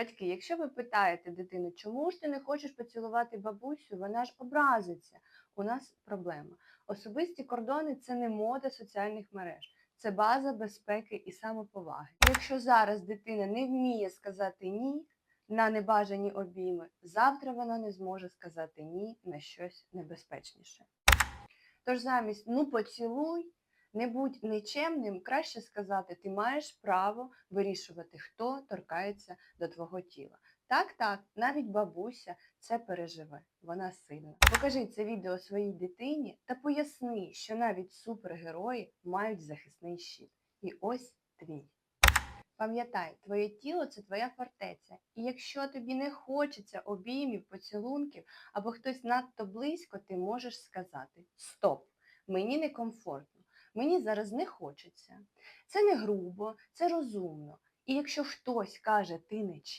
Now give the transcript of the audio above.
Батьки, якщо ви питаєте дитину, чому ж ти не хочеш поцілувати бабусю, вона ж образиться. У нас проблема. Особисті кордони це не мода соціальних мереж, це база безпеки і самоповаги. Якщо зараз дитина не вміє сказати ні на небажані обійми, завтра вона не зможе сказати ні на щось небезпечніше. Тож замість ну поцілуй, не будь нечемним, краще сказати, ти маєш право вирішувати, хто торкається до твого тіла. Так, так, навіть бабуся це переживе, вона сильна. Покажи це відео своїй дитині та поясни, що навіть супергерої мають захисний щит. І ось твій. Пам'ятай, твоє тіло це твоя фортеця. І якщо тобі не хочеться обіймів, поцілунків або хтось надто близько, ти можеш сказати Стоп! Мені некомфортно, мені зараз не хочеться. Це не грубо, це розумно. І якщо хтось каже, ти не